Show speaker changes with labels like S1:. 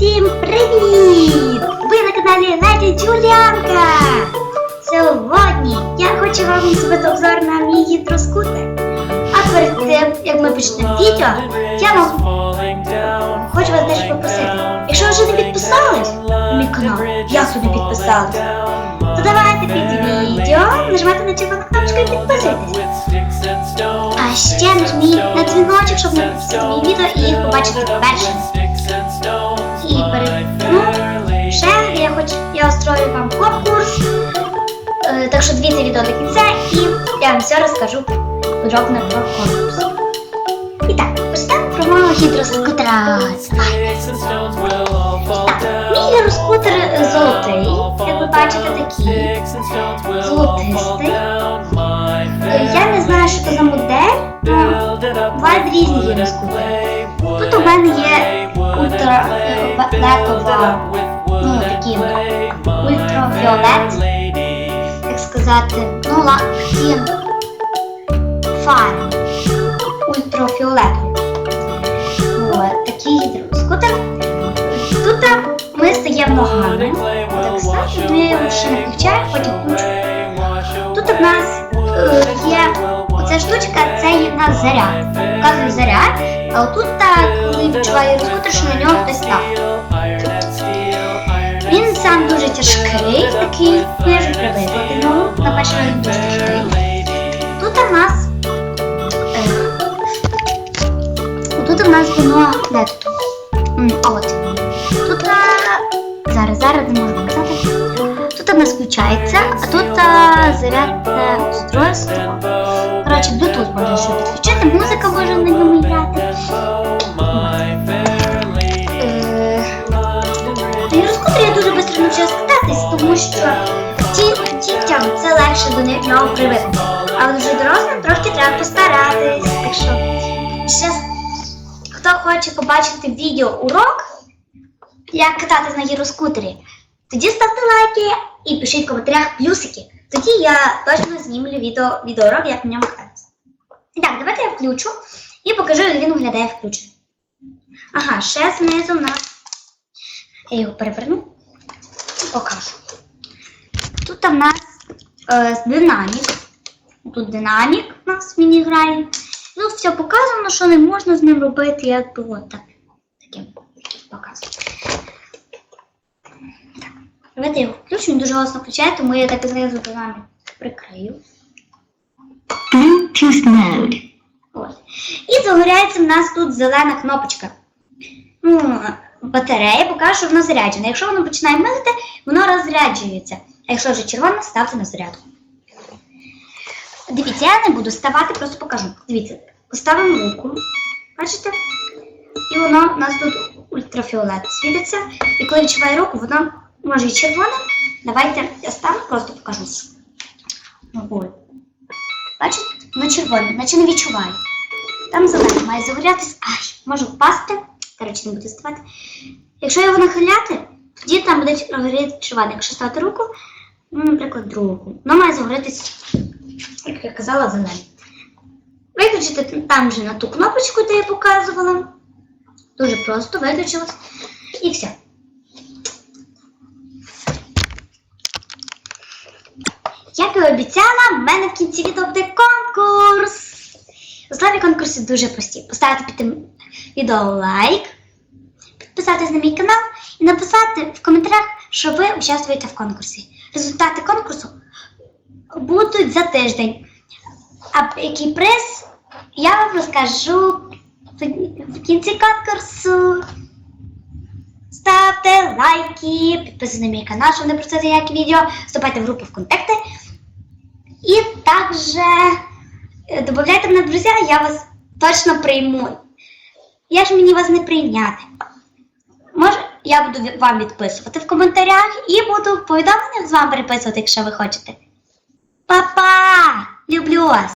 S1: Всім привіт! Ви на каналі Леді Джуліанка! Сьогодні я хочу вам зробити обзор на мій гідроскутер. А перед тим, як ми почнемо відео, я вам хочу вас дещо попросити. Якщо ви вже не підписались на мій канал, як ви не підписались, то давайте під відео нажимайте на червону кнопочку і підписуйтесь. А ще нажміть на дзвіночок, щоб не пропустити мої відео і їх побачити першим. Перед ну, ще я хочу я устрою вам конкурс. Е, так що дивіться відео до кінця і я вам все розкажу подробно про конкурс. І так, почнемо про мого гідроскутера. Мій гідроскутер золотий, як ви бачите, такий. Золотистий. Е, Я не знаю, що це за модель. Ну, бувають різні гідроскутери. Тут у мене є ну такі ультрафіолет, як сказати, ну ла- такі фари ультрафіолетові. От, такий гідроскутер. Тут ми стаємо ногами. Так стати, ми ще не включаємо, потім включимо. Тут у нас е, є оця штучка, це є в нас заряд. Показує заряд, а отут так, коли відчуваю розкутер, на нього хтось став. Він сам дуже тяжкий, такий, вже привикла до нього, на перший він дуже тяжкий. Тут у нас. Е, тут у нас воно. Де тут? А от. Тут. а, зараз, зараз не можу показати. Тут у нас включається, а тут а, зарядне устройство. Коротше, Bluetooth можна ще На я дуже швидко навчилась кататись, тому що дітям це легше до них нього привикнути. А вже дорослим трошки треба постаратись. Так що ще хто хоче побачити відео урок, як кататись на гіроскутері, тоді ставте лайки і пишіть в коментарях плюсики. Тоді я точно знімлю відео, відеоурок, як на ньому кататися. І так, давайте я включу і покажу, як він виглядає включений. Ага, ще знизу у нас. Я його переверну покажу. Тут у нас е, динамік. Тут динамік у нас в міні грає. Тут все показано, що не можна з ним робити, якби от так. Таким. Так, давайте я його включу, він дуже голосно включає, тому я так знизу динамік прикрию.
S2: Bluetooth mode.
S1: Ось. І загоряється в нас тут зелена кнопочка. Ну, батарея покаже, що воно заряджене. Якщо воно починає милити, воно розряджується. А якщо вже червоне, ставте на зарядку. Дивіться, я не буду ставати, просто покажу. Дивіться, поставимо руку. Бачите? І воно у нас тут ультрафіолет світиться. І коли відчуває руку, воно може і червоне. Давайте я ставлю, просто покажу. Бачите? Воно червоне, наче не відчуваю. Там зелене має загорятись. Ай, може впасти. Коротше, не буду ставати. Якщо його нахиляти, тоді там буде горіти червоне. Якщо ставити руку, ну, наприклад, другу руку, воно має загорятись, як я казала, зелене. Виключити там вже на ту кнопочку, де я показувала. Дуже просто виключилось. І все. Як і обіцяла, в мене в кінці відео буде конкурс. Условия конкурсу дуже прості. Поставити під тим відео лайк, підписатись на мій канал і написати в коментарях, що ви участвуєте в конкурсі. Результати конкурсу будуть за тиждень. А який приз я вам розкажу в кінці конкурсу. Ставте лайки, підписуйтесь на мій канал, щоб не пропустити ніякі відео, вступайте в групу ВКонтакте. І також е, додавайте мене друзі, я вас точно прийму. Я ж мені вас не прийняти. Може, я буду вам відписувати в коментарях і буду в з вами переписувати, якщо ви хочете. Па-па! Люблю вас!